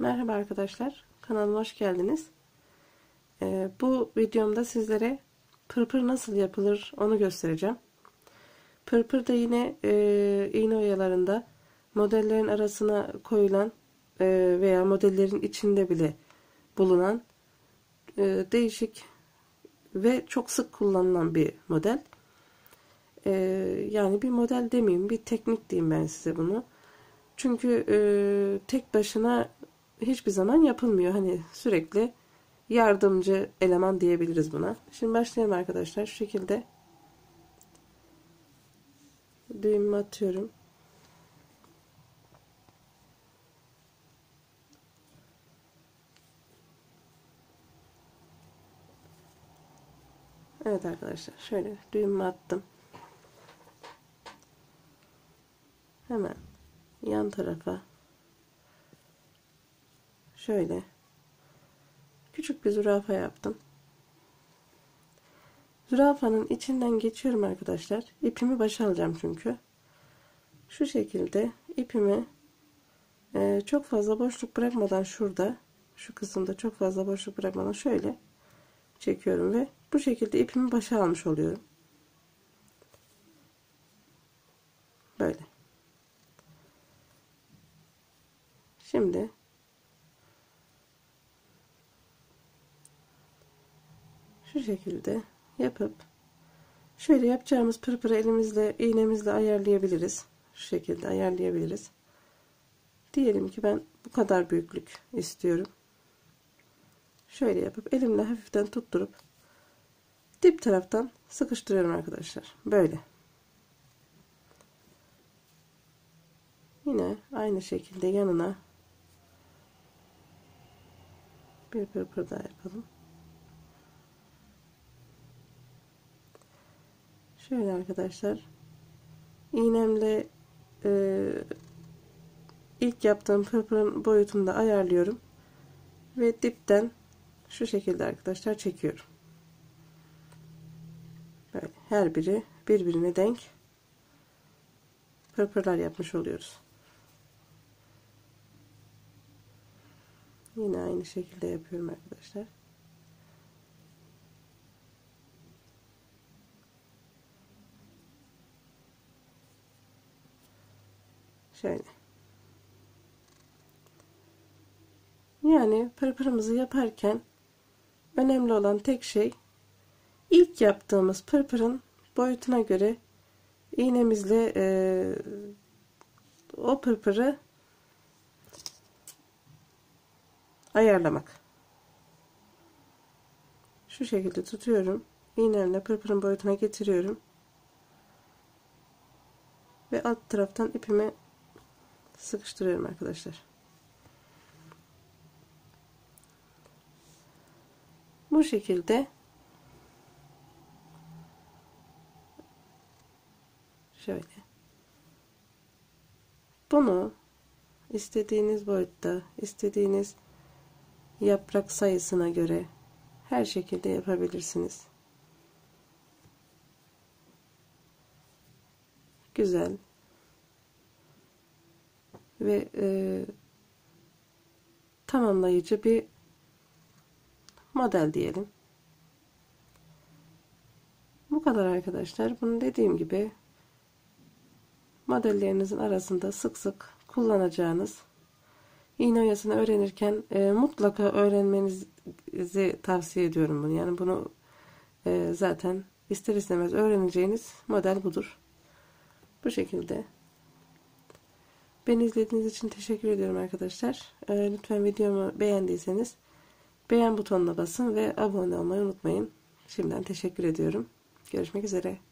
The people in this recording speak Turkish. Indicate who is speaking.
Speaker 1: Merhaba arkadaşlar, kanalıma hoş geldiniz. Ee, bu videomda sizlere pırpır nasıl yapılır onu göstereceğim. Pırpır da yine e, iğne oyalarında modellerin arasına koyulan e, veya modellerin içinde bile bulunan e, değişik ve çok sık kullanılan bir model. E, yani bir model demeyeyim, bir teknik diyeyim ben size bunu. Çünkü e, tek başına hiçbir zaman yapılmıyor. Hani sürekli yardımcı eleman diyebiliriz buna. Şimdi başlayalım arkadaşlar. Şu şekilde düğümümü atıyorum. Evet arkadaşlar şöyle düğümümü attım. Hemen yan tarafa şöyle küçük bir zürafa yaptım. Zürafanın içinden geçiyorum arkadaşlar. İpimi başa alacağım çünkü. Şu şekilde ipimi e, çok fazla boşluk bırakmadan şurada şu kısımda çok fazla boşluk bırakmadan şöyle çekiyorum ve bu şekilde ipimi başa almış oluyorum. Böyle. Şimdi şu şekilde yapıp şöyle yapacağımız pırpırı elimizle iğnemizle ayarlayabiliriz. Şu şekilde ayarlayabiliriz. Diyelim ki ben bu kadar büyüklük istiyorum. Şöyle yapıp elimle hafiften tutturup dip taraftan sıkıştırıyorum arkadaşlar. Böyle. Yine aynı şekilde yanına bir pırpır daha yapalım. Şöyle arkadaşlar iğnemle e, ilk yaptığım pırpırın boyutunu da ayarlıyorum ve dipten şu şekilde arkadaşlar çekiyorum. Böyle her biri birbirine denk pırpırlar yapmış oluyoruz. Yine aynı şekilde yapıyorum arkadaşlar. Şöyle. Yani pırpırımızı yaparken önemli olan tek şey ilk yaptığımız pırpırın boyutuna göre iğnemizle e, o pırpırı ayarlamak. Şu şekilde tutuyorum. İğnemle pırpırın boyutuna getiriyorum. Ve alt taraftan ipimi sıkıştırıyorum arkadaşlar. Bu şekilde şöyle bunu istediğiniz boyutta istediğiniz yaprak sayısına göre her şekilde yapabilirsiniz. Güzel ve e, tamamlayıcı bir model diyelim. Bu kadar arkadaşlar. Bunu dediğim gibi modellerinizin arasında sık sık kullanacağınız iğne oyasını öğrenirken e, mutlaka öğrenmenizi tavsiye ediyorum bunu. Yani bunu e, zaten ister istemez öğreneceğiniz model budur. Bu şekilde. Beni izlediğiniz için teşekkür ediyorum arkadaşlar. E, lütfen videomu beğendiyseniz beğen butonuna basın ve abone olmayı unutmayın. Şimdiden teşekkür ediyorum. Görüşmek üzere.